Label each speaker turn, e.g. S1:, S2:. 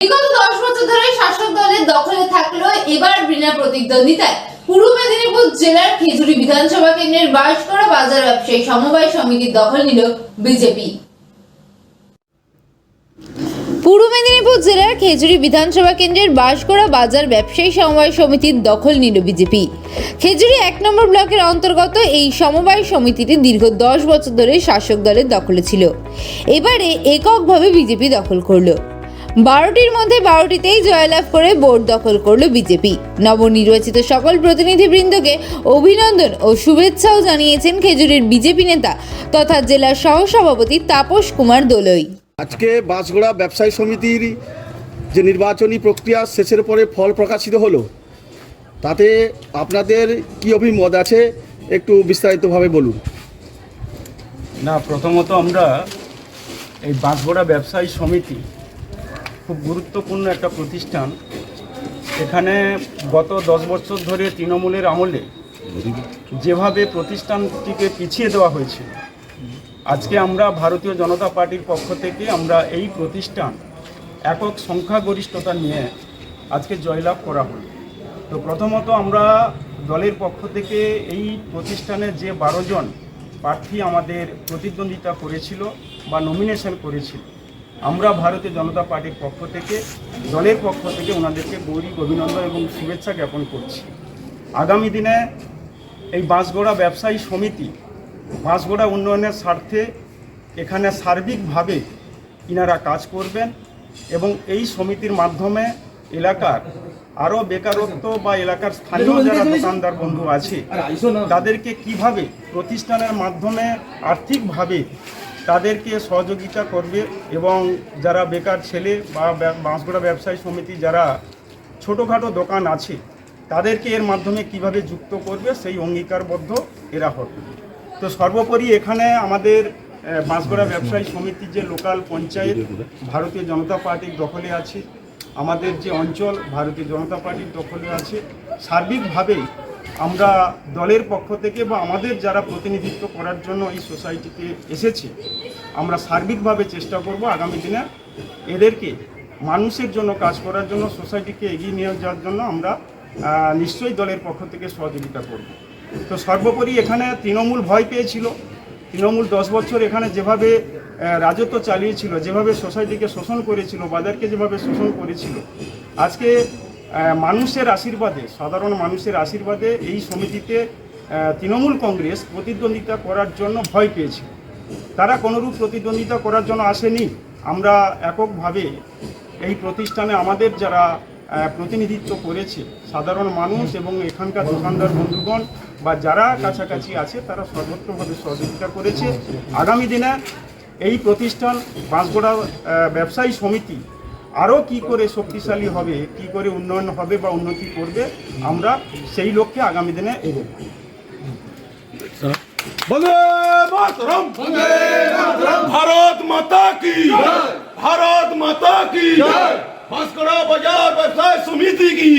S1: বিগত দশ বছর ধরে শাসক দলের দখলে এবার বিনা প্রতিদ্বন্দ্বিতায় পূর্ব মেদিনীপুর জেলার খেজুরি বিধানসভা কেন্দ্রের বাঁশকড়া বাজার ব্যবসায়ী সমবায় সমিতির দখল নিল বিজেপি। মেদিনীপুর জেলার খেজুরি বিধানসভা কেন্দ্রের বাজার ব্যবসায়ী সমবায় সমিতির দখল নিল বিজেপি। খেজুরি এক নম্বর ব্লকের অন্তর্গত এই সমবায় সমিতিটি দীর্ঘ দশ বছর ধরে শাসক দলের দখলে ছিল। এবারে এককভাবে বিজেপি দখল করল। বারোটির মধ্যে বারোটিতেই জয়লাভ করে বোর্ড দখল করল বিজেপি। নবনির্বাচিত সকল প্রতিনিধিবৃন্দকে অভিনন্দন ও শুভেচ্ছাও জানিয়েছেন খেজুরির বিজেপি নেতা তথা জেলার সহসভাপতি তাপস কুমার দোলই।
S2: আজকে বাঁশগোড়া ব্যবসায়ী সমিতির যে নির্বাচনী প্রক্রিয়া শেষের পরে ফল প্রকাশিত হলো তাতে আপনাদের কি অভিমত আছে একটু বিস্তারিতভাবে বলুন।
S3: না প্রথমত আমরা এই বাঁশগোড়া ব্যবসায়ী সমিতি খুব গুরুত্বপূর্ণ একটা প্রতিষ্ঠান। এখানে গত দশ বছর ধরে তৃণমূলের আমলে যেভাবে প্রতিষ্ঠানটিকে পিছিয়ে দেওয়া হয়েছিল আজকে আমরা ভারতীয় জনতা পার্টির পক্ষ থেকে আমরা এই প্রতিষ্ঠান একক সংখ্যাগরিষ্ঠতা নিয়ে আজকে জয়লাভ করা হলো। তো প্রথমত আমরা দলের পক্ষ থেকে এই প্রতিষ্ঠানের যে বারো জন প্রার্থী আমাদের প্রতিদ্বন্দ্বিতা করেছিল বা নমিনেশন করেছিল আমরা ভারতীয় জনতা পার্টির পক্ষ থেকে দলের পক্ষ থেকে ওনাদেরকে গৌরী অভিনন্দন এবং শুভেচ্ছা জ্ঞাপন করছি। আগামী দিনে এই বাঁশগোড়া ব্যবসায়ী সমিতি বাঁশগোড়া উন্নয়নের স্বার্থে এখানে সার্বিকভাবে ইনারা কাজ করবেন এবং এই সমিতির মাধ্যমে এলাকার আরও বেকারত্ব বা এলাকার স্থানীয় যারা দোকানদার বন্ধু আছে তাদেরকে কীভাবে প্রতিষ্ঠানের মাধ্যমে আর্থিকভাবে তাদেরকে সহযোগিতা করবে এবং যারা বেকার ছেলে বা বাঁশগোড়া ব্যবসায়ী সমিতি যারা ছোটোখাটো দোকান আছে, তাদেরকে এর মাধ্যমে কীভাবে যুক্ত করবে সেই অঙ্গীকারবদ্ধ এরা হবে। তো সর্বোপরি এখানে আমাদের বাঁশগড়া ব্যবসায়ী সমিতির যে লোকাল পঞ্চায়েত ভারতীয় জনতা পার্টির দখলে আছে, আমাদের যে অঞ্চল ভারতীয় জনতা পার্টির দখলে আছে, সার্বিকভাবেই আমরা দলের পক্ষ থেকে বা আমাদের যারা প্রতিনিধিত্ব করার জন্য এই সোসাইটিতে এসেছে, আমরা সার্বিকভাবে চেষ্টা করব আগামী দিনে এদেরকে মানুষের জন্য কাজ করার জন্য, সোসাইটিকে এগিয়ে নিয়ে যাওয়ার জন্য আমরা নিশ্চয়ই দলের পক্ষ থেকে সহযোগিতা করব। তো সর্বোপরি এখানে তৃণমূল ভয় পেয়েছিল। তৃণমূল দশ বছর এখানে যেভাবে রাজত্ব চালিয়েছিল, যেভাবে সোসাইটিকে শোষণ করেছিল বাজারকে যেভাবে শোষণ করেছিল, আজকে মানুষের আশীর্বাদে, সাধারণ মানুষের আশীর্বাদে এই সমিতিতে তৃণমূল কংগ্রেস প্রতিদ্বন্দ্বিতা করার জন্য ভয় পেয়েছিল তারা কোনোরূপ প্রতিদ্বন্দ্বিতা করার জন্য আসেনি। আমরা এককভাবে এই প্রতিষ্ঠানে আমাদের যারা প্রতিনিধিত্ব করেছে, সাধারণ মানুষ এবং এখানকার দোকানদার বন্ধুগণ বা যারা কাছাকাছি আছে, তারা সর্বত্রভাবে সহযোগিতা করেছে। আগামী দিনে এই প্রতিষ্ঠান বাঁশগোড়া ব্যবসায়ী সমিতি আরও কি করে শক্তিশালী হবে কি করে উন্নয়ন হবে বা উন্নতি করবে আমরা সেই লক্ষ্যে আগামী দিনে এগোব।
S4: ভারত মাতা কি? ভারত মাতা কি? ভাস্করা বাজার ব্যবসায় সমিতি কি?